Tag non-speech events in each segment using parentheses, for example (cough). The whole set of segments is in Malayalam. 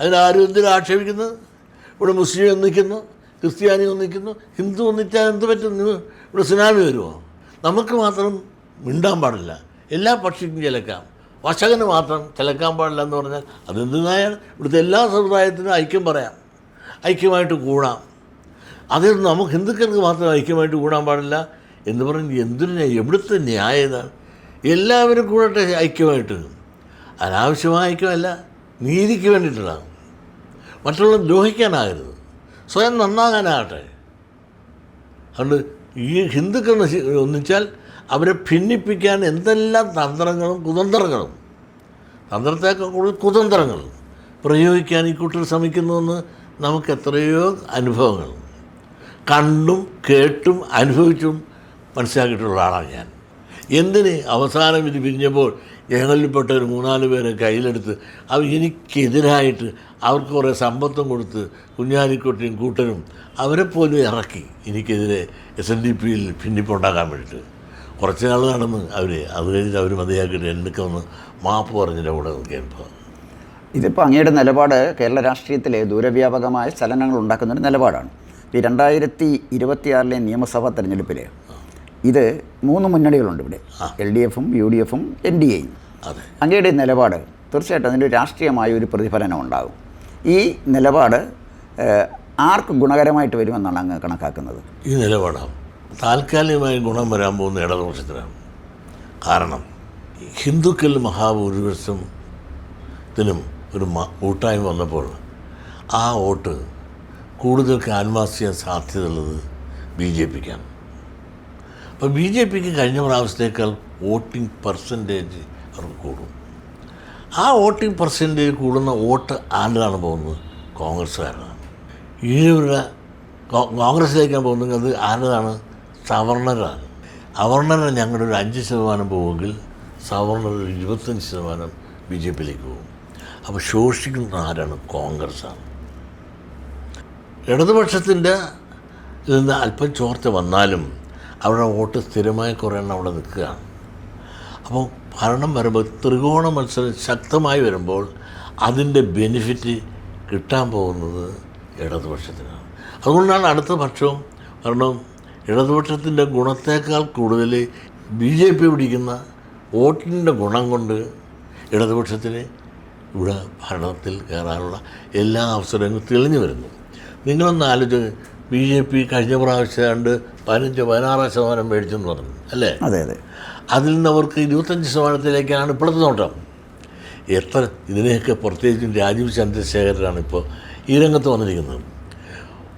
അതിനാരും എന്തിനാ ആക്ഷേപിക്കുന്നത്? ഇവിടെ മുസ്ലിം ഒന്നിക്കുന്നു ക്രിസ്ത്യാനി ഒന്നിക്കുന്നു ഹിന്ദു ഒന്നിച്ചാൽ എന്ത് പറ്റും? ഇവിടെ സുനാമി വരുമോ? നമുക്ക് മാത്രം മിണ്ടാൻ പാടില്ല. എല്ലാ പക്ഷിക്കും ചിലക്കാം. വശകന് മാത്രം ചിലക്കാൻ പാടില്ല എന്ന് പറഞ്ഞാൽ അതെന്തിനായാൽ ഇവിടുത്തെ എല്ലാ സമുദായത്തിനും ഐക്യം പറയാം. ഐക്യമായിട്ട് കൂടാം. അതിൽ നമുക്ക് ഹിന്ദുക്കൾക്ക് മാത്രം ഐക്യമായിട്ട് കൂടാൻ പാടില്ല എന്ന് പറഞ്ഞ് എന്തൊരു ന്യായം? എവിടുത്തെ ന്യായം ഇതാണ് എല്ലാവരും കൂടട്ടെ ഐക്യമായിട്ട്. അനാവശ്യമായ ഐക്യമല്ല നീതിക്ക് വേണ്ടിയിട്ടുള്ളതാണ്. മറ്റുള്ള ദ്രോഹിക്കാനാകരുത്. സ്വയം നന്നാകാനാകട്ടെ. അതുകൊണ്ട് ഈ ഹിന്ദുക്കൾ ഒന്നിച്ചാൽ അവരെ ഭിന്നിപ്പിക്കാൻ എന്തെല്ലാം തന്ത്രങ്ങളും കുതന്ത്രങ്ങളും. തന്ത്രത്തേക്കാൾ കൂടുതൽ കുതന്ത്രങ്ങൾ പ്രയോഗിക്കാൻ ഈ കൂട്ടർ ശ്രമിക്കുന്നുവെന്ന് നമുക്ക് എത്രയോ അനുഭവങ്ങൾ. കണ്ടും കേട്ടും അനുഭവിച്ചും മനസ്സിലാക്കിയിട്ടുള്ള ആളാണ് ഞാൻ. എന്തിന് അവസാനം ഇത് പിരിഞ്ഞപ്പോൾ ഞങ്ങളിൽപ്പെട്ട ഒരു മൂന്നാൽ പേരെ കയ്യിലെടുത്ത് അവർ എനിക്കെതിരായിട്ട് അവർക്ക് കുറേ സമ്പത്തും കൊടുത്ത് കുഞ്ഞാലിക്കുട്ടിയും കൂട്ടരും അവരെ പോലും ഇറക്കി എനിക്കെതിരെ എസ് എൻ ഡി പിയിൽ ഭിന്നിപ്പുണ്ടാക്കാൻ വേണ്ടിയിട്ട്. കുറച്ച് നാൾ നടന്ന് അവർ അത് കഴിഞ്ഞിട്ട് അവർ മതിയാക്കിയിട്ട് എന്നൊക്കെ ഒന്ന് മാപ്പ് പറഞ്ഞിട്ട് കൂടെ നിൽക്കിയപ്പോൾ ഇതിപ്പോൾ അങ്ങയുടെ നിലപാട് കേരള രാഷ്ട്രീയത്തിലെ ദൂരവ്യാപകമായ ചലനങ്ങൾ ഉണ്ടാക്കുന്നൊരു നിലപാടാണ്. ഈ രണ്ടായിരത്തി ഇരുപത്തിയാറിലെ നിയമസഭാ തെരഞ്ഞെടുപ്പിൽ ഇത് മൂന്ന് മുന്നണികളുണ്ട് ഇവിടെ. എൽ ഡി എഫും യു ഡി എഫും എൻ ഡി എയും. അതെ. അങ്ങയുടെ നിലപാട് തീർച്ചയായിട്ടും അതിന്റെ രാഷ്ട്രീയമായ ഒരു പ്രതിഫലനം ഉണ്ടാകും. ഈ നിലപാട് ആർക്ക് ഗുണകരമായിട്ട് വരുമെന്നാണ് അങ്ങ് കണക്കാക്കുന്നത്? ഈ നിലപാടാണ്. താൽക്കാലികമായി ഗുണം വരാൻ പോകുന്ന ഇടതുപക്ഷത്തിനാണ്. കാരണം ഹിന്ദുക്കൾ മഹാഭൂരിപക്ഷത്തിനും ഒരു കൂട്ടായ്മ വന്നപ്പോൾ ആ വോട്ട് കൂടുതൽ ക്യാൻവാസ് ചെയ്യാൻ സാധ്യതയുള്ളത് ബി ജെ പിക്കാണ്. അപ്പോൾ ബി ജെ പിക്ക് കഴിഞ്ഞ പ്രാവശ്യത്തേക്കാൾ വോട്ടിംഗ് പെർസെന്റേജ് അവർക്ക് കൂടും. ആ വോട്ടിംഗ് പെർസെന്റേജ് കൂടുന്ന വോട്ട് ആരിലാണ് പോകുന്നത്? കോൺഗ്രസ്സുകാരാണ് ഈഴവരുടെ കോൺഗ്രസ്സിലേക്കാണ് പോകുന്നത്. അത് ആരുടേതാണ്? സവർണരാണ്. അവർണരെ ഞങ്ങളുടെ ഒരു അഞ്ച് ശതമാനം പോവുമെങ്കിൽ സവർണർ ഒരു ഇരുപത്തഞ്ച് ശതമാനം ബി ജെ പിയിലേക്ക് പോകും. അപ്പോൾ ശോഷിക്കുന്ന ആരാണ്? കോൺഗ്രസ്സാണ്. ഇടതുപക്ഷത്തിന്റെ ഇതിൽ നിന്ന് അല്പം ചോർച്ച വന്നാലും അവരുടെ വോട്ട് സ്ഥിരമായി കുറേ എണ്ണം അവിടെ നിൽക്കുകയാണ്. അപ്പോൾ ഭരണം വരുമ്പോൾ ത്രികോണ മത്സരം ശക്തമായി വരുമ്പോൾ അതിന്റെ ബെനിഫിറ്റ് കിട്ടാൻ പോകുന്നത് ഇടതുപക്ഷത്തിനാണ്. അതുകൊണ്ടാണ് അടുത്ത പക്ഷവും കാരണം ഇടതുപക്ഷത്തിന്റെ ഗുണത്തേക്കാൾ കൂടുതൽ ബി ജെ പി പിടിക്കുന്ന വോട്ടിന്റെ ഗുണം കൊണ്ട് ഇടതുപക്ഷത്തിന് ഇവിടെ ഭരണത്തിൽ കയറാനുള്ള എല്ലാ അവസരങ്ങളും തെളിഞ്ഞു വരുന്നു. നിങ്ങളൊന്ന് ആലോചിച്ച് ബി ജെ പി കഴിഞ്ഞ പ്രാവശ്യം രണ്ട് പതിനഞ്ച് പതിനാറ് ശതമാനം മേടിച്ചെന്ന് പറഞ്ഞു അല്ലേ? അതെ അതെ. അതിൽ നിന്ന് അവർക്ക് ഇരുപത്തഞ്ച് ശതമാനത്തിലേക്കാണ് ഇപ്പോഴത്തെ നോട്ടം. എത്ര ഇതിനെയൊക്കെ പ്രത്യേകിച്ചും രാജീവ് ചന്ദ്രശേഖരനാണ് ഇപ്പോൾ ഈ രംഗത്ത് വന്നിരിക്കുന്നത്.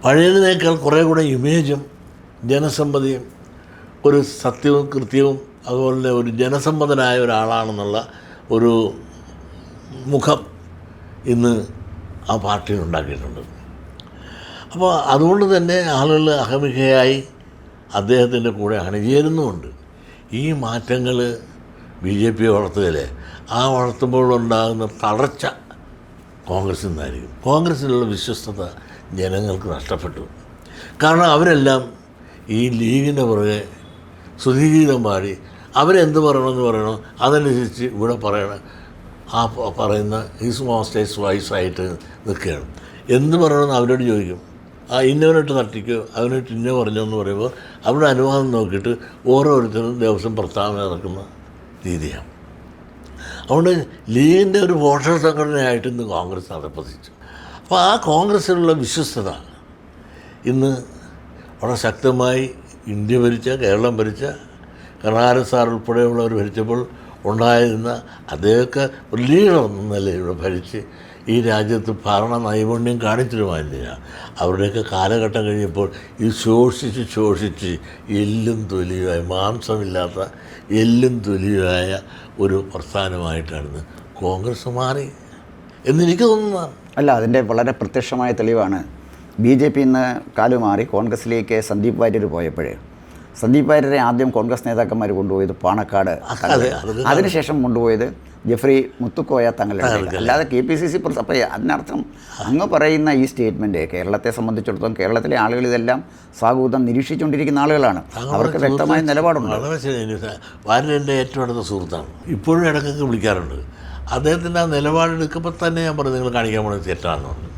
പഴയതിനേക്കാൾ കുറേ കൂടെ ഇമേജും ജനസമ്മതിയും ഒരു സത്യവും കൃത്യവും അതുപോലെ ഒരു ജനസമ്മതനായ ഒരാളാണെന്നുള്ള ഒരു മുഖം ഇന്ന് ആ പാർട്ടിയിൽ ഉണ്ടാക്കിയിട്ടുണ്ട്. അപ്പോൾ അതുകൊണ്ട് തന്നെ ആളുകൾ അഹമികയായി അദ്ദേഹത്തിന്റെ കൂടെ അണിചേരുന്നുമുണ്ട്. ഈ മാറ്റങ്ങൾ ബി ജെ പി വളർത്തുകയല്ലേ? ആ വളർത്തുമ്പോഴുണ്ടാകുന്ന തളർച്ച കോൺഗ്രസ്സിൽ നിന്നായിരിക്കും കോൺഗ്രസ്സിലുള്ള വിശ്വസ്തത ജനങ്ങൾക്ക് നഷ്ടപ്പെട്ടു. കാരണം അവരെല്ലാം ഈ ലീഗിന്റെ പുറകെ സുധീഗീതം പാടി അവരെന്ത് പറയണമെന്ന് പറയണോ അതനുസരിച്ച് ഇവിടെ പറയണ ആ പറയുന്ന ഈസ് മാസ്റ്റേഴ്സ് വൈസായിട്ട് നിൽക്കുകയാണ്. എന്ത് പറയണമെന്ന് അവരോട് ചോദിക്കും. ആ ഇന്നവനിട്ട് നട്ടിക്ക് അവനിട്ട് ഇന്ന പറഞ്ഞു എന്ന് പറയുമ്പോൾ അവിടെ അനുവാദം നോക്കിയിട്ട് ഓരോരുത്തരും ദിവസം പ്രസ്താവന ഇറക്കുന്ന രീതിയാണ്. അതുകൊണ്ട് ലീഗിന്റെ ഒരു വോട്ടർ സംഘടനയായിട്ട് ഇന്ന് കോൺഗ്രസ് അതപ്പതിച്ചു അപ്പോൾ ആ കോൺഗ്രസ്സിലുള്ള വിശ്വസ്തത ഇന്ന് വളരെ ശക്തമായി ഇന്ത്യ ഭരിച്ച കേരളം ഭരിച്ച കർണാടക സാർ ഉൾപ്പെടെയുള്ളവർ ഭരിച്ചപ്പോൾ ഉണ്ടായിരുന്ന അദ്ദേഹമൊക്കെ ഒരു ലീഡർ എന്ന നിലയിലൂടെ ഭരിച്ച് ഈ രാജ്യത്ത് ഭരണ നൈപുണ്യം കാണിച്ചിരുമായിരുന്നില്ല അവരുടെയൊക്കെ കാലഘട്ടം കഴിഞ്ഞപ്പോൾ ഈ ശോഷിച്ച് ശോഷിച്ച് എല്ലും തൊലിയുമായി മാംസമില്ലാത്ത എല്ലും തൊലിയുമായ ഒരു പ്രസ്ഥാനമായിട്ടാണ് കോൺഗ്രസ് മാറി എന്നെനിക്ക് തോന്നുന്നതാണ്. അല്ല അതിന്റെ വളരെ പ്രത്യക്ഷമായ തെളിവാണ്. ബി ജെ പി ഇന്ന് കാലുമാറി കോൺഗ്രസിലേക്ക് സന്ദീപ് വാര്യർ പോയപ്പോഴേ സന്ദീപ് വാര്യരെ ആദ്യം കോൺഗ്രസ് നേതാക്കന്മാർ കൊണ്ടുപോയത് പാണക്കാട് അതിനുശേഷം കൊണ്ടുപോയത് ജെഫ്രി മുത്തുക്കോയ തങ്ങളുടെ തങ്ങളുടെ. അല്ലാതെ കെ പി സി സി അപ്പോൾ അതിനർത്ഥം അങ്ങ് പറയുന്ന ഈ സ്റ്റേറ്റ്മെന്റ് കേരളത്തെ സംബന്ധിച്ചിടത്തോളം കേരളത്തിലെ ആളുകൾ ഇതെല്ലാം സാഹൂതം നിരീക്ഷിച്ചുകൊണ്ടിരിക്കുന്ന ആളുകളാണ്. അവർക്ക് വ്യക്തമായ നിലപാടുണ്ട്. വളരെ ശരി. വാര്യൻ എന്റെ ഏറ്റവും അടുത്ത സുഹൃത്താണ്. ഇപ്പോഴും ഇടക്കൊക്കെ വിളിക്കാറുണ്ട്. അദ്ദേഹത്തിന്റെ ആ നിലപാടെടുക്കുമ്പോൾ തന്നെ ഞാൻ പറഞ്ഞു നിങ്ങൾ കാണിക്കാൻ പോകുന്നത് തെറ്റാണെന്ന് പറഞ്ഞു.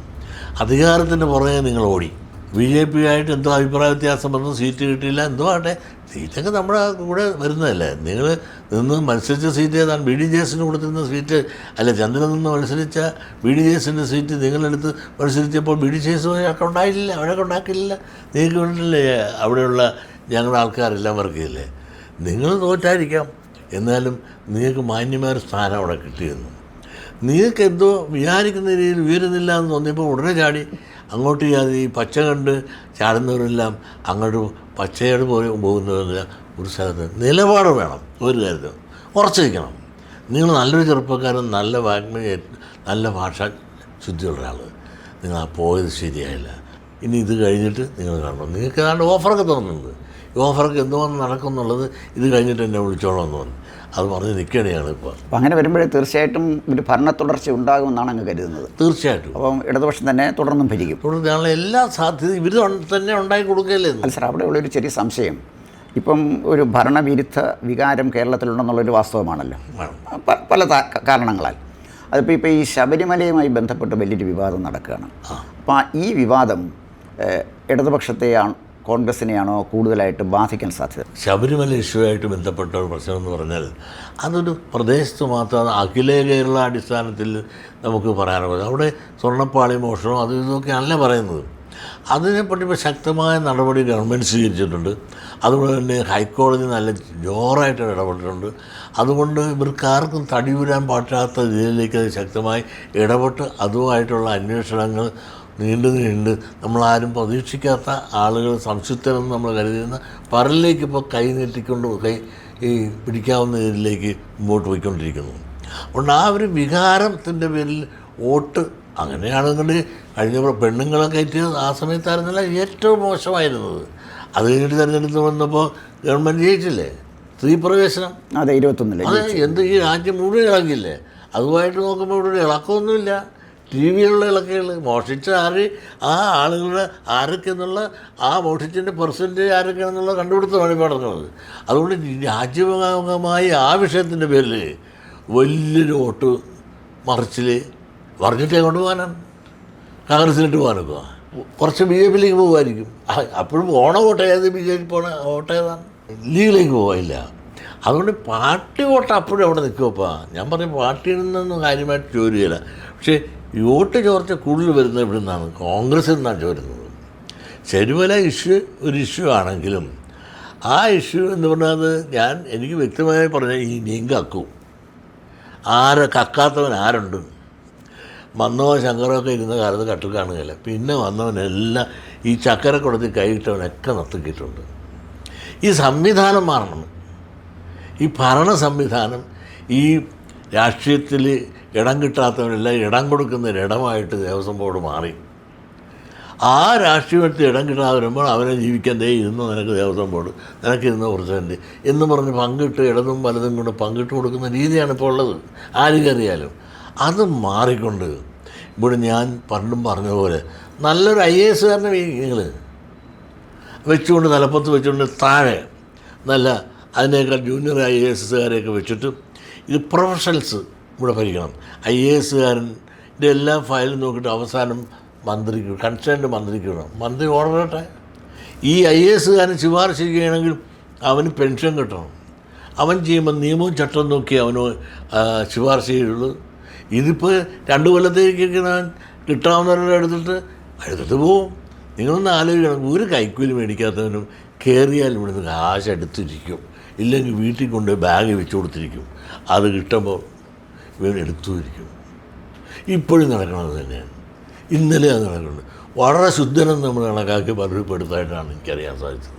അധികാരത്തിന്റെ പുറകെ നിങ്ങൾ ഓടി. ബി ജെ പി ആയിട്ട് എന്തോ അഭിപ്രായ വ്യത്യാസം വന്നു സീറ്റ് കിട്ടിയില്ല എന്തോ ആട്ടെ സീറ്റൊക്കെ നമ്മുടെ കൂടെ വരുന്നതല്ലേ? നിങ്ങൾ നിന്ന് മത്സരിച്ച സീറ്റ് ഏതാണ്? ബി ഡി ജെ എസിന് കൊടുത്തിരുന്ന സീറ്റ് അല്ല ചന്ദ്രൻ നിന്ന് മത്സരിച്ച ബി ഡി ജെ എസിന്റെ സീറ്റ് നിങ്ങളെടുത്ത് മത്സരിച്ചപ്പോൾ ബി ഡി ജെ എസ് ഒക്കെ ഉണ്ടായില്ല അവരൊക്കെ ഉണ്ടാക്കിയില്ല. നിങ്ങൾക്ക് വേണ്ടിയില്ലേ അവിടെയുള്ള ഞങ്ങളുടെ ആൾക്കാരെല്ലാം വർക്ക് ചെയ്തില്ലേ നിങ്ങൾ തോറ്റായിരിക്കാം. എന്നാലും നിങ്ങൾക്ക് മാന്യമായ സ്ഥാനം അവിടെ കിട്ടിയിരുന്നു. നിങ്ങൾക്ക് എന്തോ വിചാരിക്കുന്ന രീതിയിൽ ഉയരുന്നില്ല എന്ന് തോന്നിയപ്പോൾ ഉടനെ ചാടി അങ്ങോട്ട് ചെയ്യാതെ ഈ പച്ച കണ്ട് ചാടുന്നവരെല്ലാം അങ്ങോട്ട് പച്ചയോട് പോയി പോകുന്നവരെല്ലാം ഒരു സ്ഥലത്ത് നിലപാട് വേണം ഒരു കാര്യത്തിൽ ഉറച്ചു നിങ്ങൾ നല്ലൊരു ചെറുപ്പക്കാരൻ നല്ല വാഗ്മയ നല്ല ഭാഷ ശുദ്ധിയുള്ള ഒരാൾ നിങ്ങൾ ആ പോയത് ശരിയായില്ല. ഇനി ഇത് കഴിഞ്ഞിട്ട് നിങ്ങൾ കാണണം. നിങ്ങൾക്ക് ഏതാണ്ട് ഓഫറൊക്കെ തോന്നുന്നുണ്ട്. ഈ ഓഫറൊക്കെ എന്തുകൊണ്ട് നടക്കുന്നുള്ളത് ഇത് കഴിഞ്ഞിട്ട് എന്നെ വിളിച്ചോളാം എന്ന് പറഞ്ഞു അത് പറഞ്ഞ് നിൽക്കുകയാണ് ഇപ്പോൾ. അപ്പോൾ അങ്ങനെ വരുമ്പോഴേ തീർച്ചയായിട്ടും ഒരു ഭരണ തുടർച്ച ഉണ്ടാകുമെന്നാണ് അങ്ങ് കരുതുന്നത്. തീർച്ചയായിട്ടും. അപ്പം ഇടതുപക്ഷം തന്നെ തുടർന്നും ഭരിക്കും. തുടർന്ന് എല്ലാ സാധ്യതയും ഇവർ തന്നെ ഉണ്ടാക്കി കൊടുക്കുകയല്ലേ? അല്ല സാർ അവിടെ ഉള്ളൊരു ചെറിയ സംശയം. ഇപ്പം ഒരു ഭരണവിരുദ്ധ വികാരം കേരളത്തിലുണ്ടെന്നുള്ളൊരു വാസ്തവമാണല്ലോ. പല കാരണങ്ങളാൽ. അതിപ്പോൾ ഇപ്പോൾ ഈ ശബരിമലയുമായി ബന്ധപ്പെട്ട് വലിയൊരു വിവാദം നടക്കുകയാണ്. അപ്പോൾ ഈ വിവാദം ഇടതുപക്ഷത്തെയാണ് കോൺഗ്രസിനെയാണോ കൂടുതലായിട്ട് ബാധിക്കാൻ സാധ്യത? ശബരിമല ഇഷ്യൂവായിട്ട് ബന്ധപ്പെട്ട ഒരു പ്രശ്നം എന്ന് പറഞ്ഞാൽ അതൊരു പ്രദേശത്ത് മാത്രം അഖില കേരള അടിസ്ഥാനത്തിൽ നമുക്ക് പറയാനുള്ളത് അവിടെ സ്വർണപ്പാളി മോഷണം അത് ഇതൊക്കെയല്ല പറയുന്നത്. അതിനെപ്പറ്റി ഇപ്പോൾ ശക്തമായ നടപടി ഗവൺമെന്റ് സ്വീകരിച്ചിട്ടുണ്ട്. അതുപോലെ തന്നെ ഹൈക്കോടതി നല്ല ജോറായിട്ട് ഇടപെട്ടിട്ടുണ്ട്. അതുകൊണ്ട് ഇവർക്ക് ആർക്കും തടിയൂരാൻ പാറ്റാത്ത രീതിയിലേക്ക് ശക്തമായി ഇടപെട്ട് അതുമായിട്ടുള്ള അന്വേഷണങ്ങൾ നീണ്ടു നീണ്ട് നമ്മളാരും പ്രതീക്ഷിക്കാത്ത ആളുകൾ സംശുദ്ധരെന്ന് നമ്മൾ കരുതുന്ന പരലിലേക്ക് ഇപ്പോൾ കൈ നീട്ടിക്കൊണ്ട് കൈ ഈ പിടിക്കാവുന്ന ഇതിലേക്ക് മുമ്പോട്ട് പോയിക്കൊണ്ടിരിക്കുന്നു. അതുകൊണ്ട് ആ ഒരു വികാരത്തിന്റെ പേരിൽ വോട്ട് അങ്ങനെയാണെങ്കിൽ കഴിഞ്ഞ പെണ്ണുങ്ങളെ കയറ്റിയത് ആ സമയത്തായിരുന്നില്ല ഏറ്റവും മോശമായിരുന്നത്. അത് കഴിഞ്ഞിട്ട് തിരഞ്ഞെടുത്ത് വന്നപ്പോൾ ഗവൺമെന്റ് ജയിച്ചില്ലേ? സ്ത്രീ പ്രവേശനം അതെ ഇരുപത്തൊന്നില്ല അതെ എന്ത് ഈ രാജ്യം മുഴുവൻ ഇളകില്ലേ അതുമായിട്ട് നോക്കുമ്പോൾ ഇവിടെ ഇളക്കമൊന്നുമില്ല. ടി വിയിലുള്ള ഇളക്കുകൾ മോഷിച്ച ആര്? ആ ആളുകളുടെ ആരൊക്കെന്നുള്ള ആ മോഷിച്ചതിന്റെ പെർസെന്റേജ് ആരൊക്കെയാണെന്നുള്ള കണ്ടുപിടുത്തമാണ് ഇപ്പോൾ നടക്കുന്നത്. അതുകൊണ്ട് ഈ രാജ്യഭാഗമായി ആ വിഷയത്തിന്റെ പേരിൽ വലിയൊരു വോട്ട് മറിച്ചിൽ പറഞ്ഞിട്ട് എങ്ങോട്ട് പോകാനാണ് കോൺഗ്രസിനിട്ട് പോകാനൊക്കെ കുറച്ച് ബി ജെ പിയിലേക്ക് പോകുമായിരിക്കും. അപ്പോഴും പോണ വോട്ട് ഏത് ബി ജെ പി പോണ വോട്ട് ഏതാണ്? ലീഗിലേക്ക് പോകില്ല അതുകൊണ്ട് പാർട്ടി വോട്ട് അപ്പോഴും അവിടെ നിൽക്കുമപ്പാ ഞാൻ പറഞ്ഞ പാർട്ടിയിൽ നിന്നൊന്നും കാര്യമായിട്ട് ചോരുകയില്ല പക്ഷേ ഈ വോട്ട് ചോർച്ച കൂടുതൽ വരുന്നത് ഇവിടെ നിന്നാണ് കോൺഗ്രസിൽ നിന്നാണ് ചോരുന്നത് ശരിമല ഇഷ്യൂ ഒരു ഇഷ്യൂ ആണെങ്കിലും ആ ഇഷ്യൂ എന്ന് പറഞ്ഞാൽ ഞാൻ എനിക്ക് വ്യക്തമായി പറഞ്ഞ ഈ നീങ്കാക്കും ആരെ കക്കാത്തവൻ ആരുണ്ട്? മന്നോ ശങ്കറൊക്കെ ഇരുന്ന കാലത്ത് കട്ടിൽ കാണുകയില്ല. പിന്നെ വന്നവനെല്ലാം ഈ ചക്കര കൊടുത്ത് കൈയിട്ടവനൊക്കെ നത്തുക്കിയിട്ടുണ്ട്. ഈ സംവിധാനം മാറണം. ഈ ഭരണ സംവിധാനം ഈ രാഷ്ട്രീയത്തിൽ ഇടം കിട്ടാത്തവനെല്ലാം ഇടം കൊടുക്കുന്ന ഒരിടമായിട്ട് ദേവസ്വം ബോർഡ് മാറി. ആ രാഷ്ട്രീയത്തിൽ ഇടം കിട്ടാതെ വരുമ്പോൾ അവനെ ജീവിക്കാൻ ദേ ഇന്ന് നിനക്ക് ദേവസ്വം ബോർഡ് നിനക്ക് ഇരുന്ന് പ്രസിഡന്റ് എന്ന് പറഞ്ഞ് പങ്കിട്ട് ഇടതും വലതും കൊണ്ട് പങ്കിട്ട് കൊടുക്കുന്ന രീതിയാണ് ഇപ്പോൾ ഉള്ളത്. ആർക്കറിയാലും അത് മാറിക്കൊണ്ട് ഇവിടെ ഞാൻ പണ്ടും പറഞ്ഞതുപോലെ പോലെ നല്ലൊരു ഐ എ എസ്സുകാരനെ നിങ്ങൾ വെച്ചുകൊണ്ട് തലപ്പത്ത് വെച്ചുകൊണ്ട് താഴെ നല്ല അതിനേക്കാൾ ജൂനിയർ ഐ എ എസ്സുകാരെയൊക്കെ വെച്ചിട്ട് ഇത് പ്രൊഫഷണൽസ് ഇവിടെ ഭരിക്കണം. ഐ എ എസ്സുകാരന്റെ എല്ലാ ഫയലും നോക്കിയിട്ട് അവസാനം മന്ത്രിക്ക് കൺസേൺഡ് മന്ത്രിക്ക് വിടണം. മന്ത്രി ഓർഡർ ഈ ഐ എ എസ്സുകാരൻ ശുപാർശ ചെയ്യുകയാണെങ്കിൽ അവന് പെൻഷൻ കിട്ടണം. അവൻ ചെയ്യുമ്പോൾ നിയമവും ചട്ടവും നോക്കി അവന് ശുപാർശ ചെയ്യുള്ളൂ. ഇതിപ്പോൾ രണ്ട് കൊല്ലത്തേക്ക് കിട്ടാവുന്നവരുടെ എടുത്തിട്ട് എടുത്തിട്ട് പോവും. നിങ്ങളൊന്ന് ആലോചിക്കണം. ഒരു കൈക്കൂലി മേടിക്കാത്തവനും കയറിയാൽ ഇവിടുന്ന് കാശ് എടുത്തിരിക്കും. ഇല്ലെങ്കിൽ വീട്ടിൽ കൊണ്ട് ബാഗ് വെച്ച് കൊടുത്തിരിക്കും. അത് കിട്ടുമ്പോൾ എടുത്തുമിരിക്കും ഇപ്പോഴും നടക്കുന്നത് തന്നെയാണ്. ഇന്നലെ അത് നടക്കുന്നുണ്ട്. വളരെ ശുദ്ധനം നമ്മൾ കണക്കാക്കി ഇപ്പോൾ എനിക്കറിയാൻ സാധിച്ചത്.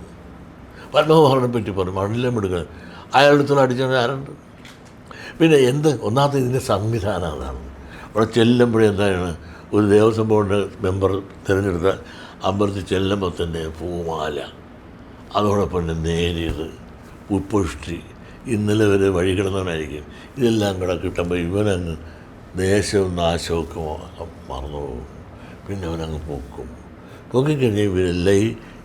പത്മകുമാറിനെ പറ്റി പറഞ്ഞു മണ്ണിലും എടുക്കുക അയാളുടെ അടുത്തുള്ള അടിച്ചത് ആരുണ്ട്? പിന്നെ എന്ത് ഒന്നാമത്തെ ഇതിന്റെ സംവിധാനം അതാണ്. അവിടെ ചെല്ലുമ്പോഴേ എന്താണ് ഒരു ദേവസ്വം ബോർഡ് മെമ്പർ തിരഞ്ഞെടുത്ത അമ്പലത്തിൽ ചെല്ലുമ്പോൾ തന്നെ പൂമാല അതോടൊപ്പം തന്നെ നേരിയത് ഉപ്പുഷ്ടി ഇന്നലെ വരെ വഴി കിടന്നവനായിരിക്കും ഇതെല്ലാം കൂടെ കിട്ടുമ്പോൾ ഇവനങ്ങ് ദേശവും നാശമൊക്കെ മറന്നു പോകും. പിന്നെ അവനങ്ങ് പൊക്കും. പൊക്കിക്കഴിഞ്ഞാൽ ഇവരെല്ലാം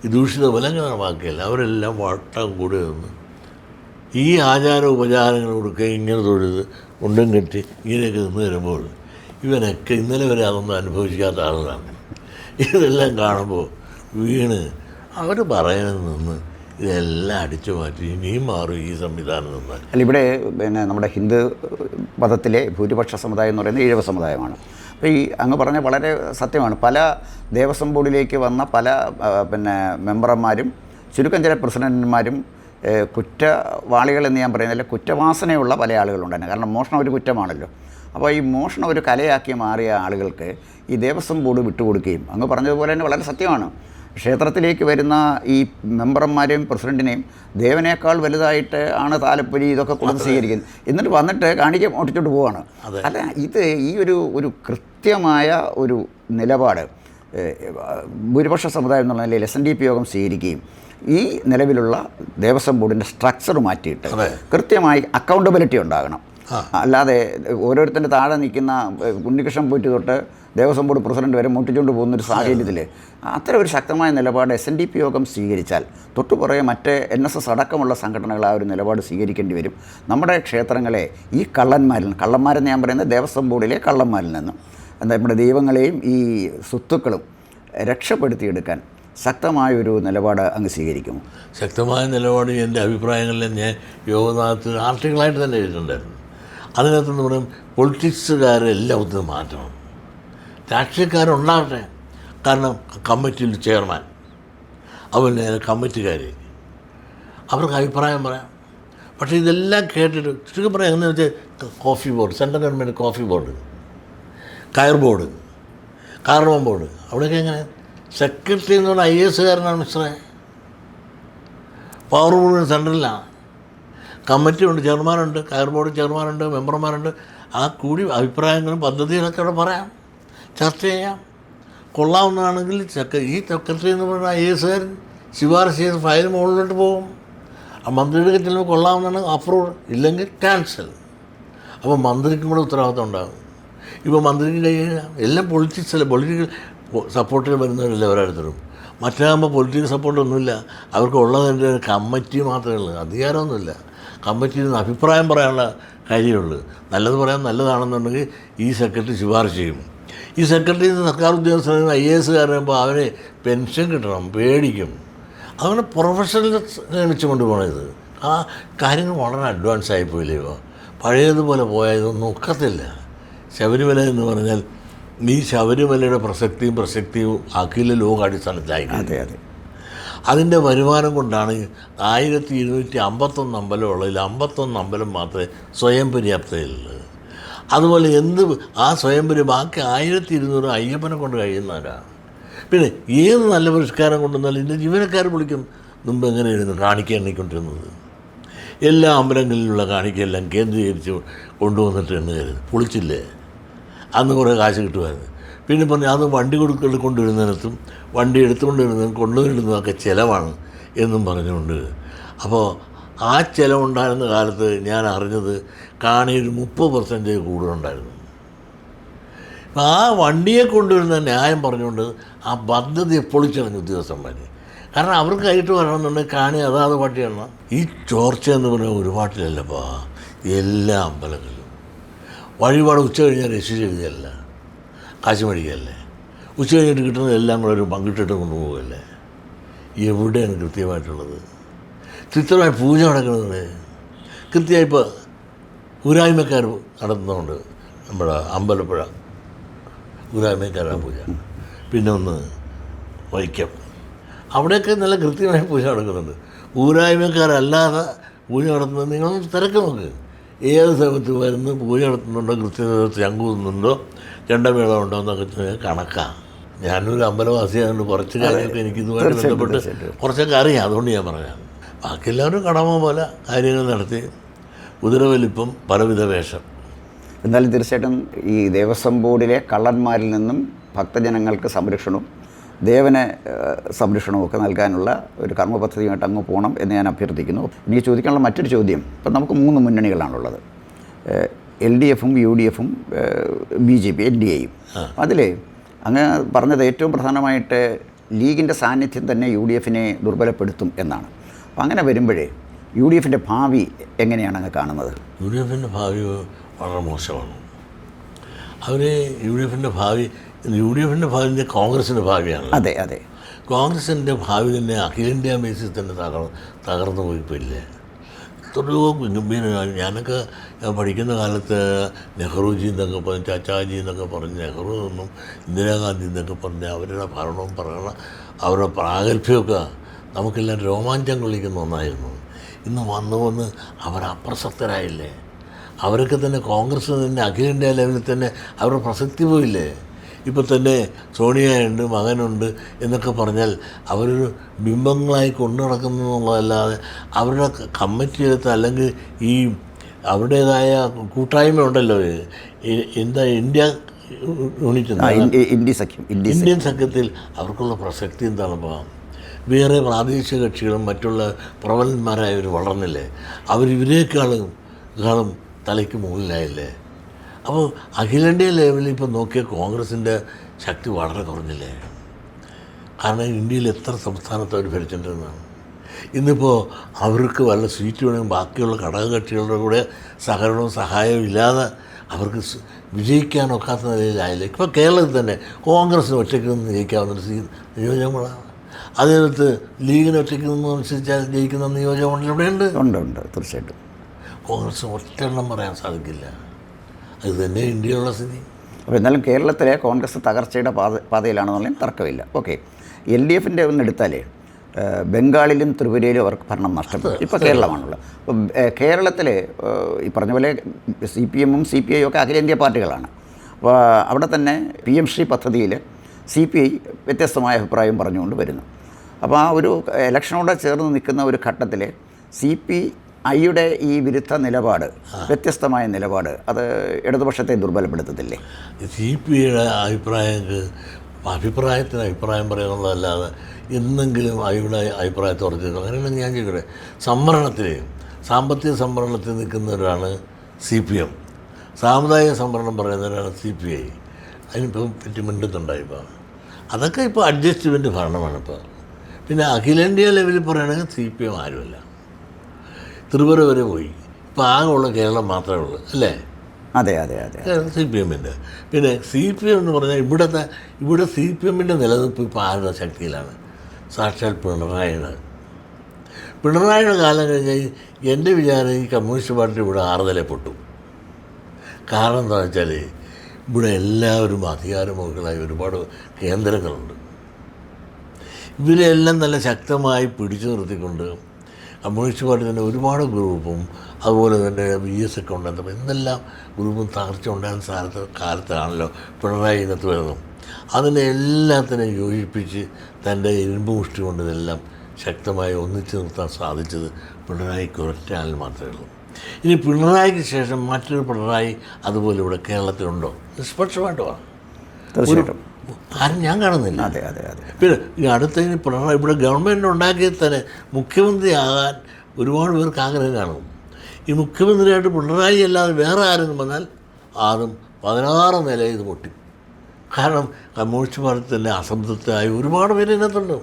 ഈ ദൂഷിത ബലങ്ങളാക്കിയല്ല അവരെല്ലാം വട്ടം കൂടി നിന്ന് ഈ ആചാര ഉപചാരങ്ങൾ കൊടുക്കുക ഇങ്ങനെ തൊഴുത് മുണ്ടും കെട്ടി ഇങ്ങനെയൊക്കെ നിന്ന് വരുമ്പോൾ ഇവനൊക്കെ ഇന്നലെ വരെ അതൊന്നും അനുഭവിക്കാത്ത ആളുകളാണ്. ഇതെല്ലാം കാണുമ്പോൾ വീണ് അവർ പറയുന്നത് നിന്ന് ഇതെല്ലാം അടിച്ചു മാറ്റി. ഇനിയും മാറും ഈ സംവിധാനം നിന്നാൽ അല്ല ഇവിടെ പിന്നെ നമ്മുടെ ഹിന്ദു മതത്തിലെ ഭൂരിപക്ഷ സമുദായം എന്ന് പറയുന്നത് ഈഴവ സമുദായമാണ്. അപ്പോൾ ഈ അങ്ങ് പറഞ്ഞ വളരെ സത്യമാണ്. പല ദേവസ്വം ബോർഡിലേക്ക് വന്ന പല പിന്നെ മെമ്പർമാരും ചുരുക്കം ചില പ്രസിഡന്റുമാരും ഏഹ്, കുറ്റവാളികൾ എന്ന് ഞാൻ പറയുന്നില്ല കുറ്റവാസനയുള്ള പല ആളുകളുണ്ടായിരുന്നു കാരണം മോഷണം ഒരു കുറ്റമാണല്ലോ. അപ്പോൾ ഈ മോഷണം ഒരു കലയാക്കി മാറിയ ആളുകൾക്ക് ഈ ദേവസ്വം ബോർഡ് വിട്ടുകൊടുക്കുകയും അങ്ങ് പറഞ്ഞതുപോലെ തന്നെ വളരെ സത്യമാണ്. ക്ഷേത്രത്തിലേക്ക് വരുന്ന ഈ മെമ്പർമാരെയും പ്രസിഡന്റിനെയും ദേവനേക്കാൾ വലുതായിട്ട് ആണ് താലപ്പൊലി ഇതൊക്കെ കൊടുത്ത് സ്വീകരിക്കുന്നത് എന്നിട്ട് വന്നിട്ട് കാണിക്ക ഓട്ടിച്ചോട്ട് പോവാണ് അല്ല ഇത് ഈ ഒരു ഒരു കൃത്യമായ ഒരു നിലപാട് ഭൂരിപക്ഷ സമുദായം എന്നുള്ള നിലയിൽ എസ് എൻ ഡി പി യോഗം സ്വീകരിക്കുകയും ഈ നിലവിലുള്ള ദേവസ്വം ബോർഡിന്റെ സ്ട്രക്ചർ മാറ്റിയിട്ട്. കൃത്യമായി അക്കൗണ്ടബിലിറ്റി ഉണ്ടാകണം. അല്ലാതെ ഓരോരുത്തരുടെ താഴെ നിൽക്കുന്ന ഉണ്ണികൃഷ്ണൻ പോയിട്ട് തൊട്ട് ദേവസ്വം ബോർഡ് പ്രസിഡന്റ് വരെ മുട്ടിച്ചുകൊണ്ട് പോകുന്ന ഒരു സാഹചര്യത്തിൽ അത്തരം ഒരു ശക്തമായ നിലപാട് എസ് എൻ ഡി പി യോഗം സ്വീകരിച്ചാൽ തൊട്ടുപുറകെ മറ്റ് എൻ എസ് എസ് അടക്കമുള്ള സംഘടനകൾ ആ ഒരു നിലപാട് സ്വീകരിക്കേണ്ടി വരും. നമ്മുടെ ക്ഷേത്രങ്ങളെ ഈ കള്ളന്മാരിൽ നിന്ന് കള്ളന്മാരെന്ന് ഞാൻ പറയുന്നത് ദേവസ്വം ബോർഡിലെ കള്ളന്മാരിൽ നിന്നും എന്താ നമ്മുടെ ദൈവങ്ങളെയും ഈ സ്വത്തുക്കളും രക്ഷപ്പെടുത്തിയെടുക്കാൻ ശക്തമായ ഒരു നിലപാട് അങ്ങ് സ്വീകരിക്കുമോ? ശക്തമായ നിലപാട് എന്റെ അഭിപ്രായങ്ങളിൽ ഞാൻ യോഗനാഥത്തിൽ ആർട്ടിക്കിളായിട്ട് തന്നെ എഴുതിയിട്ടുണ്ടായിരുന്നു. അതിനകത്ത് പറയും പൊളിറ്റിക്സുകാരെല്ലാം ഒന്ന് മാറ്റണം രാഷ്ട്രീയക്കാരുണ്ടാവട്ടെ കാരണം കമ്മിറ്റിയിൽ ചെയർമാൻ. അതുപോലെ കമ്മിറ്റിക്കാർ അവർക്ക് അഭിപ്രായം പറയാം. പക്ഷേ ഇതെല്ലാം കേട്ടിട്ട് ചുരുക്കം പറയാം എങ്ങനെ വെച്ചാൽ coffee board central government coffee board coir board carbon board. അവിടെയൊക്കെ എങ്ങനെ? സെക്രട്ടറി എന്ന് പറഞ്ഞാൽ ഐ എസുകാരനാണ് മിസ്റ്ററെ. പവർ ബോർഡ് സെൻട്രലിലാണ്. കമ്മിറ്റി ഉണ്ട് ചെയർമാനുണ്ട് കയർ ബോർഡ് ചെയർമാനുണ്ട് മെമ്പർമാരുണ്ട്. ആ കൂടി അഭിപ്രായങ്ങളും പദ്ധതികളൊക്കെ അവിടെ പറയാം ചർച്ച ചെയ്യാം. കൊള്ളാവുന്നതാണെങ്കിൽ സെക്ര ഈ സെക്രട്ടറി എന്ന് പറഞ്ഞാൽ ഐ എസ് കാരൻ ശുപാർശ ചെയ്ത് ഫയൽ മുകളിലോട്ട് പോകും. ആ മന്ത്രിയുടെ ചെല്ലുമ്പോൾ കൊള്ളാവുന്നതാണ് അപ്രൂവ് ഇല്ലെങ്കിൽ ക്യാൻസൽ. അപ്പോൾ മന്ത്രിക്കും കൂടെ ഉത്തരവാദിത്വം ഉണ്ടാകും. ഇപ്പോൾ മന്ത്രിക്ക് കയ്യിൽ എല്ലാം പൊളിറ്റിക്സ് അല്ല? പൊളിറ്റിക്കൽ സപ്പോർട്ടിൽ വരുന്നവരല്ല ഓരോരുത്തരും മറ്റാകുമ്പോൾ പൊളിറ്റിക്കൽ സപ്പോർട്ടൊന്നുമില്ല അവർക്ക് ഉള്ളതിന്റെ കമ്മിറ്റി മാത്രമേ ഉള്ളൂ. അധികാരമൊന്നുമില്ല. കമ്മിറ്റിയിൽ നിന്ന് അഭിപ്രായം പറയാനുള്ള കാര്യമുള്ളൂ. നല്ലത് പറയാൻ നല്ലതാണെന്നുണ്ടെങ്കിൽ ഈ സെക്രട്ടറി ശുപാർശ ചെയ്യും. ഈ സെക്രട്ടറി സർക്കാർ ഉദ്യോഗസ്ഥർ ഐ എ എസ്സുകാരനാകുമ്പോൾ അവന് പെൻഷൻ കിട്ടണം പേടിക്കും. അങ്ങനെ പ്രൊഫഷണൽ കാണിച്ചു കൊണ്ടുപോകണത് ആ കാര്യങ്ങൾ വളരെ അഡ്വാൻസ് ആയിപ്പോയില്ലയോ പഴയതുപോലെ പഴയതുപോലെ പോയതൊന്നും ഒക്കത്തില്ല. ശബരിമല എന്ന് പറഞ്ഞാൽ നീ ശബരിമലയുടെ പ്രസക്തിയും പ്രസക്തിയും അഖില ലോകാടിസ്ഥാനത്തിലായി അതെ അതെ. അതിന്റെ വരുമാനം കൊണ്ടാണ് ആയിരത്തി ഇരുന്നൂറ്റി അമ്പത്തൊന്ന് അമ്പലം ഉള്ളതിൽ അമ്പത്തൊന്ന് അമ്പലം മാത്രമേ സ്വയം പര്യാപ്തതയുള്ളൂ അതുപോലെ എന്ത് ആ സ്വയം പര്യ ബാക്കി ആയിരത്തി ഇരുന്നൂറ് അയ്യപ്പനെ കൊണ്ട് കഴിയുന്നവരാണ്. പിന്നെ ഏത് നല്ല പുരസ്കാരം കൊണ്ടുവന്നാലും ഇതിന്റെ ജീവനക്കാർ വിളിക്കും മുമ്പ് എങ്ങനെയായിരുന്നു കാണിക്ക എണ്ണിക്കൊണ്ടിരുന്നത് എല്ലാ അമ്പലങ്ങളിലുള്ള കാണിക്കയെല്ലാം കേന്ദ്രീകരിച്ച് കൊണ്ടുവന്നിട്ട് എണ്ണുകയായിരുന്നു പൊളിച്ചില്ലേ അന്ന് കുറേ കാശ് കിട്ടുമായിരുന്നു. പിന്നെ പറഞ്ഞു അത് വണ്ടി കൊടുക്കൽ കൊണ്ടുവരുന്നതിനകത്തും വണ്ടി എടുത്തുകൊണ്ടിരുന്നതും കൊണ്ടുവരുന്നതൊക്കെ ചിലവാണ് എന്നും പറഞ്ഞുകൊണ്ട്. അപ്പോൾ ആ ചിലവുണ്ടായിരുന്ന കാലത്ത് ഞാൻ അറിഞ്ഞത് കാണി ഒരു മുപ്പത് പെർസെന്റേജ് കൂടുതലുണ്ടായിരുന്നു. അപ്പോൾ ആ വണ്ടിയെ കൊണ്ടുവരുന്ന ന്യായം പറഞ്ഞുകൊണ്ട് ആ പദ്ധതിയെ ദിവസം ഉദ്യോഗസ്ഥന്മാർ കാരണം അവർക്ക് കൈയിട്ട് വരണമെന്നുണ്ടെങ്കിൽ കാണി അതാത് പാട്ടിയാണ് ഈ ചോർച്ച എന്ന് പറഞ്ഞാൽ ഒരു പാട്ടിലല്ലപ്പാ എല്ലാ അമ്പലങ്ങളിലും. വഴിപാട് ഉച്ച കഴിഞ്ഞാൽ രക്ഷിച്ച് എഴുതിയല്ല കാശ് മേടിക്കുകയല്ലേ ഉച്ച കഴിഞ്ഞിട്ട് കിട്ടുന്നത് എല്ലാം കൂടെ ഒരു പങ്കിട്ടിട്ട് കൊണ്ടുപോകുകയല്ലേ എവിടെയാണ് കൃത്യമായിട്ടുള്ളത്? കൃത്യമായി പൂജ നടക്കുന്നത് കൃത്യമായി ഇപ്പോൾ ഊരായ്മക്കാർ നടത്തുന്നുണ്ട് നമ്മുടെ അമ്പലപ്പുഴ ഊരായ്മക്കാരാ പൂജ. പിന്നെ ഒന്ന് വൈക്കം. അവിടെയൊക്കെ നല്ല കൃത്യമായി പൂജ നടക്കുന്നുണ്ട്. ഊരായ്മക്കാരല്ലാതെ പൂജ നടത്തുന്നത് നിങ്ങൾ തിരക്ക് നോക്ക്. ഏത് സമയത്ത് വരുന്നു പൂജ നടത്തുന്നുണ്ടോ കൃത്യത ശങ്കുന്നുണ്ടോ ചെണ്ടമേളം ഉണ്ടോ എന്നൊക്കെ കണക്കാണ് ഞാനൊരു അമ്പലവാസിയായതുകൊണ്ട് കുറച്ച് കാര്യമൊക്കെ എനിക്ക് ഇതുമായിട്ട് ബന്ധപ്പെട്ട്. കുറച്ചൊക്കെ അറിയാം അതുകൊണ്ട് ഞാൻ പറയാം. ബാക്കി എല്ലാവരും കടമ പോലെ കാര്യങ്ങൾ നടത്തി കുതിരവലിപ്പം പലവിധ വേഷം. എന്നാലും തീർച്ചയായിട്ടും ഈ ദേവസ്വം ബോർഡിലെ കള്ളന്മാരിൽ നിന്നും ഭക്തജനങ്ങൾക്ക് സംരക്ഷണവും ദേവന് സംരക്ഷണമൊക്കെ നൽകാനുള്ള ഒരു കർമ്മ പദ്ധതിയുമായിട്ട് അങ്ങ് പോകണം എന്ന് ഞാൻ അഭ്യർത്ഥിക്കുന്നു. എനിക്ക് ചോദിക്കാനുള്ള മറ്റൊരു ചോദ്യം. ഇപ്പം നമുക്ക് മൂന്ന് മുന്നണികളാണുള്ളത്. എൽ ഡി എഫും യു ഡി എഫും B J P N D എയും. അതിൽ അങ്ങ് പറഞ്ഞത് ഏറ്റവും പ്രധാനമായിട്ട് ലീഗിന്റെ സാന്നിധ്യം തന്നെ യു ഡി എഫിനെ ദുർബലപ്പെടുത്തും എന്നാണ്. അപ്പം അങ്ങനെ വരുമ്പോഴേ യു ഡി എഫിന്റെ ഭാവി എങ്ങനെയാണ് അങ്ങ് കാണുന്നത്? യു ഡി എഫിന്റെ ഭാവി വളരെ മോശമാണ്. അവർ യു ഡി എഫിന്റെ ഭാവി യു ഡി എഫിന്റെ ഭാവി കോൺഗ്രസിന്റെ ഭാവിയാണ് അതെ അതെ. കോൺഗ്രസിന്റെ ഭാവി തന്നെ അഖിലേന്ത്യാ ബേസിൽ തന്നെ തകർ തകർന്നു പോയിപ്പോയില്ലേ? എത്രയോ ഗംഭീരമായി ഞാനൊക്കെ പഠിക്കുന്ന കാലത്ത് നെഹ്റുജി എന്നൊക്കെ പറഞ്ഞ് ചാച്ചാജി എന്നൊക്കെ പറഞ്ഞ് നെഹ്റു എന്നും ഇന്ദിരാഗാന്ധി എന്നൊക്കെ പറഞ്ഞ് അവരുടെ ഭരണവും പറയണ അവരുടെ പ്രാഗൽഭ്യമൊക്കെ നമുക്കെല്ലാം രോമാഞ്ചം കൊള്ളിക്കുന്ന ഒന്നായിരുന്നു ഇന്ന് വന്ന് വന്ന് അവർ അപ്രസക്തരായില്ലേ? അവരൊക്കെ തന്നെ കോൺഗ്രസ് തന്നെ അഖിലേന്ത്യാ ലെവലിൽ തന്നെ അവരുടെ പ്രസക്തി പോയില്ലേ? ഇപ്പോൾ തന്നെ സോണിയയുണ്ട് മകനുണ്ട് എന്നൊക്കെ പറഞ്ഞാൽ അവരൊരു ബിംബങ്ങളായി കൊണ്ടു നടക്കുന്നു എന്നുള്ളതല്ലാതെ അവരുടെ കമ്മിറ്റിയെടുത്ത് അല്ലെങ്കിൽ ഈ അവരുടേതായ കൂട്ടായ്മ ഉണ്ടല്ലോ എന്താ ഇന്ത്യ യൂണിറ്റ് ഇന്ത്യ സഖ്യം ഇന്ത്യൻ സഖ്യത്തിൽ അവർക്കുള്ള പ്രസക്തി എന്താണിപ്പോൾ വേറെ പ്രാദേശിക കക്ഷികളും മറ്റുള്ള പ്രബലന്മാരായവർ വളർന്നില്ലേ? അവരിവരേക്കാളും കാളും തലയ്ക്ക് മുകളിലായില്ലേ? അപ്പോൾ അഖിലേന്ത്യാ ലെവലിൽ ഇപ്പോൾ നോക്കിയ കോൺഗ്രസിന്റെ ശക്തി വളരെ കുറഞ്ഞില്ലേ? കാരണം ഇന്ത്യയിൽ എത്ര സംസ്ഥാനത്ത് അവർ ഭരിച്ചിട്ടുണ്ടെന്നാണ്. ഇന്നിപ്പോൾ അവർക്ക് വല്ല സീറ്റ് വേണമെങ്കിൽ ബാക്കിയുള്ള ഘടകകക്ഷികളുടെ കൂടെ സഹകരണവും സഹായവും ഇല്ലാതെ അവർക്ക് വിജയിക്കാനൊക്കാത്ത നിലയിലായില്ല? ഇപ്പോൾ കേരളത്തിൽ തന്നെ കോൺഗ്രസ്സിന് ഒറ്റയ്ക്ക് നിന്ന് ജയിക്കാവുന്നൊരു സീ നിയോജകമണ്ഡലമാണ് അതിനകത്ത് ലീഗിന് ഒറ്റയ്ക്ക് നിന്ന് അനുസരിച്ചാൽ ജയിക്കുന്ന നിയോജകമണ്ഡലം ഇവിടെയുണ്ട്. ഉണ്ട് ഉണ്ട്. തീർച്ചയായിട്ടും. കോൺഗ്രസ് ഒറ്റെണ്ണം പറയാൻ സാധിക്കില്ല. അത് തന്നെ ഇന്ത്യയിലുള്ള സ്ഥിതി. അപ്പോൾ എന്നാലും കേരളത്തിലെ കോൺഗ്രസ് തകർച്ചയുടെ പാത പാതയിലാണെന്നുള്ള തർക്കമില്ല. ഓക്കെ. എൽ ഡി എഫിന്റെ ഒന്ന് എടുത്താൽ ബംഗാളിലും ത്രിപുരയിലും അവർക്ക് ഭരണം നഷ്ടപ്പെട്ടു. ഇപ്പോൾ കേരളമാണുള്ളത്. അപ്പോൾ കേരളത്തിൽ ഈ പറഞ്ഞ പോലെ സി പി എമ്മും സി പി ഐ ഒക്കെ അഖിലേന്ത്യാ പാർട്ടികളാണ്. അപ്പോൾ അവിടെ തന്നെ പി എം ശ്രീ പദ്ധതിയിൽ സി പി ഐ വ്യത്യസ്തമായ അഭിപ്രായം പറഞ്ഞുകൊണ്ട് വരുന്നു. അപ്പോൾ ആ ഒരു ഇലക്ഷനോട് ചേർന്ന് നിൽക്കുന്ന ഒരു ഘട്ടത്തിൽ സി പി ഐയുടെ ഈ വിരുദ്ധ നിലപാട് വ്യത്യസ്തമായ നിലപാട് അത് ഇടതുപക്ഷത്തെ ദുർബലപ്പെടുത്തത്തില്ലേ? സി പി ഐയുടെ അഭിപ്രായങ്ങൾക്ക് അഭിപ്രായത്തിന് അഭിപ്രായം പറയുന്നുള്ളതല്ലാതെ എന്തെങ്കിലും ഐയുടെ അഭിപ്രായത്തെ ഉറച്ചു അങ്ങനെയാണ് ഞാൻ ചോദിക്കട്ടെ സംവരണത്തിൽ സാമ്പത്തിക സംവരണത്തിൽ നിൽക്കുന്നവരാണ് സി പി എം. സാമുദായിക സംവരണം പറയുന്നവരാണ് സി പി ഐ. അതിനിപ്പം പറ്റി മിണ്ടുന്നുണ്ടായിപ്പോൾ അതൊക്കെ ഇപ്പോൾ അഡ്ജസ്റ്റ്മെന്റ് ഭരണമാണ് ഇപ്പോൾ പിന്നെ അഖിലേന്ത്യാ ലെവലിൽ പറയുകയാണെങ്കിൽ സി പി എം ആരുമല്ല. ത്രിപുര വരെ പോയി. ഇപ്പോൾ ആകെ ഉള്ള കേരളം മാത്രമേ ഉള്ളൂ അല്ലേ? അതെ അതെ അതെ സി പി എമ്മിന്റെ പിന്നെ സി പി എം എന്ന് പറഞ്ഞാൽ ഇവിടുത്തെ ഇവിടെ സി പി എമ്മിന്റെ നിലനിൽപ്പ് ഇപ്പോൾ ആരുടെ ശക്തിയിലാണ്? സാക്ഷാൽ പിണറായിയുടെ. പിണറായിയുടെ കാലം കഴിഞ്ഞാൽ എന്റെ വിചാരം ഈ കമ്മ്യൂണിസ്റ്റ് പാർട്ടി ഇവിടെ ആറുതല പൊട്ടും. കാരണം എന്താ വെച്ചാൽ ഇവിടെ എല്ലാവരും അധികാരമുകളായി ഒരുപാട് കേന്ദ്രങ്ങളുണ്ട്. ഇവരെല്ലാം നല്ല ശക്തമായി പിടിച്ചു നിർത്തിക്കൊണ്ട് കമ്മ്യൂണിസ്റ്റ് പാർട്ടി തന്നെ ഒരുപാട് ഗ്രൂപ്പും അതുപോലെ തന്നെ വി എസ് ഒക്കെ ഉണ്ടാകും എന്തെല്ലാം ഗ്രൂപ്പും തകർച്ച ഉണ്ടാകുന്ന സ്ഥലത്ത് കാലത്താണല്ലോ പിണറായി ഇന്നത്ത് വരുന്നത് അതിനെ എല്ലാത്തിനെയും യോജിപ്പിച്ച് തന്റെ ഇരുമ്പ് മുഷ്ടി കൊണ്ട് ഇതെല്ലാം ശക്തമായി ഒന്നിച്ചു നിർത്താൻ സാധിച്ചത് പിണറായിക്ക് ഒരൊറ്റ ആളിൽ മാത്രമേ ഉള്ളൂ. ഇനി പിണറായിക്ക് ശേഷം മറ്റൊരു പിണറായി അതുപോലെ ഇവിടെ കേരളത്തിലുണ്ടോ? നിഷ്പക്ഷമായിട്ട് വാ തീർച്ചയായിട്ടും. ആരും ഞാൻ കാണുന്നില്ല. അതെ അതെ അതെ. പിന്നെ ഈ അടുത്ത ഇനി പിണറായി ഇവിടെ ഗവൺമെന്റ് ഉണ്ടാക്കിയാൽ തന്നെ മുഖ്യമന്ത്രി ആകാൻ ഒരുപാട് പേർക്ക് ആഗ്രഹം കാണും. ഈ മുഖ്യമന്ത്രിയായിട്ട് പിണറായി അല്ലാതെ വേറെ ആരെന്ന് വന്നാൽ ആദ്യം പതിനാറ് നില ഇത് പൊട്ടി. കാരണം കമ്മ്യൂണിസ്റ്റ് പാർട്ടിത്തിന്റെ അസംതൃപ്തരായ ഒരുപാട് പേര് ഇതിനകത്തുണ്ട്.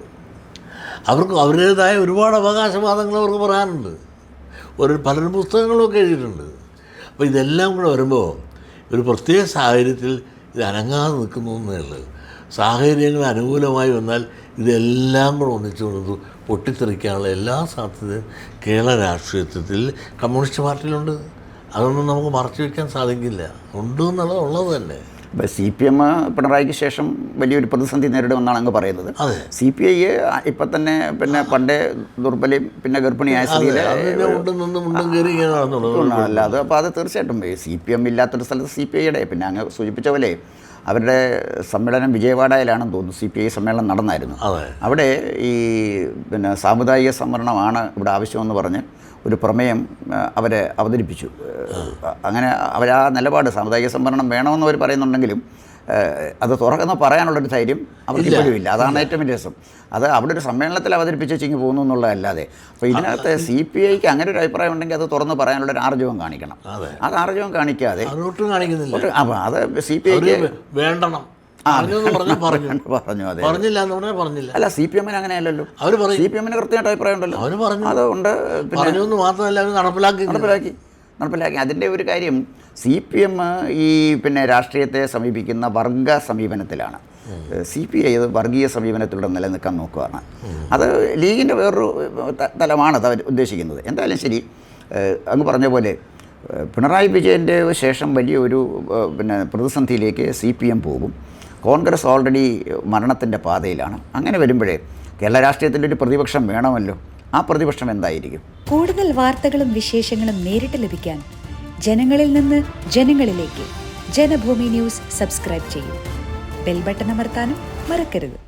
അവർക്ക് അവരുടേതായ ഒരുപാട് അവകാശവാദങ്ങൾ അവർക്ക് പറയാനുണ്ട്. ഒരു പല പുസ്തകങ്ങളൊക്കെ എഴുതിയിട്ടുണ്ട്. അപ്പോൾ ഇതെല്ലാം കൂടെ വരുമ്പോൾ ഒരു പ്രത്യേക സാഹചര്യത്തിൽ ഇത് അനങ്ങാതെ നിൽക്കുന്നു എന്നേ ഉള്ളൂ. സാഹചര്യങ്ങൾ അനുകൂലമായി വന്നാൽ ഇതെല്ലാം കൂടെ ഒന്നിച്ചുകൊണ്ട് പൊട്ടിത്തെറിക്കാനുള്ള എല്ലാ സാധ്യതയും കേരള രാഷ്ട്രീയത്തിൽ കമ്മ്യൂണിസ്റ്റ് പാർട്ടിയിലുണ്ട്. അതൊന്നും നമുക്ക് മറച്ചു വയ്ക്കാൻ സാധിക്കില്ല. ഉണ്ട് എന്നുള്ളത് ഉള്ളത് തന്നെ. ഇപ്പോൾ സി പി എം പിണറായിക്ക് ശേഷം വലിയൊരു പ്രതിസന്ധി നേരിടുമെന്നാണ് അങ്ങ് പറയുന്നത്. അതെ. സി പി ഐ ഇപ്പം തന്നെ പിന്നെ പണ്ടേ ദുർബലയും പിന്നെ ഗർഭിണിയായ സ്ഥിതിയിലെ അല്ലാതെ അപ്പോൾ അത് തീർച്ചയായിട്ടും സി പി എം ഇല്ലാത്തൊരു സ്ഥലത്ത് സി പി ഐയുടെ പിന്നെ അങ്ങ് സൂചിപ്പിച്ച പോലെ അവരുടെ സമ്മേളനം വിജയവാഡയിലാണെന്ന് തോന്നുന്നു. സി പി ഐ സമ്മേളനം നടന്നായിരുന്നു. അവിടെ ഈ പിന്നെ സാമുദായിക സംവരണമാണ് ഇവിടെ ആവശ്യമെന്ന് പറഞ്ഞ് ഒരു പ്രമേയം അവരെ അവതരിപ്പിച്ചു. അങ്ങനെ അവരാ നിലപാട് സാമുദായിക സംവരണം വേണമെന്ന് അവർ പറയുന്നുണ്ടെങ്കിലും അത് തുറക്കുന്ന പറയാനുള്ളൊരു ധൈര്യം അവർക്ക് ഇപ്പോഴും ഇല്ല. അതാണ് ഏറ്റവും വലിയ രസം. അത് അവിടെ ഒരു സമ്മേളനത്തിൽ അവതരിപ്പിച്ച് ചിങ്ങി പോകുന്നു എന്നുള്ളതല്ലാതെ. അപ്പോൾ ഇതിനകത്ത് സി പി ഐക്ക് അങ്ങനെ ഒരു അഭിപ്രായം ഉണ്ടെങ്കിൽ അത് തുറന്ന് പറയാനുള്ള ഒരു ആർജവം കാണിക്കണം. അതെ. ആർജവം കാണിക്കാതെ അപ്പോൾ അത് സി പി ഐക്ക് വേണ്ടണം. (laughs) അല്ല സി പി എമ്മിന് അങ്ങനെയല്ലല്ലോ. സി പി എമ്മിന് കൃത്യമായിട്ട് അഭിപ്രായം ഉണ്ടല്ലോ അവർ പറഞ്ഞു. അതുകൊണ്ട് നടപ്പിലാക്കി നടപ്പിലാക്കി. നടപ്പിലാക്കി. അതിന്റെ ഒരു കാര്യം സി പി എം ഈ പിന്നെ രാഷ്ട്രീയത്തെ സമീപിക്കുന്ന വർഗ സമീപനത്തിലാണ്. സി പി ഐ അത് വർഗീയ സമീപനത്തിലൂടെ നിലനിൽക്കാൻ നോക്കുകയാണ് അത് ലീഗിന്റെ വേറൊരു തലമാണ് അവർ ഉദ്ദേശിക്കുന്നത്. എന്തായാലും ശരി അങ്ങ് പറഞ്ഞ പോലെ പിണറായി വിജയന്റെ ശേഷം വലിയൊരു പിന്നെ പ്രതിസന്ധിയിലേക്ക് സി പി എം പോകും. കോൺഗ്രസ് ഓൾറെഡി മരണത്തിന്റെ പാതയിലാണ്. അങ്ങനെ വരുമ്പോഴേ കേരള രാഷ്ട്രീയത്തിന്റെ ഒരു പ്രതിപക്ഷം വേണമല്ലോ. ആ പ്രതിപക്ഷം എന്തായിരിക്കും? കൂടുതൽ വാർത്തകളും വിശേഷങ്ങളും നേരിട്ട് ലഭിക്കാൻ ജനങ്ങളിൽ നിന്ന് ജനങ്ങളിലേക്ക് ജനഭൂമി ന്യൂസ് സബ്സ്ക്രൈബ് ചെയ്യൂ. ബെൽബട്ടൺ അമർത്താനും മറക്കരുത്.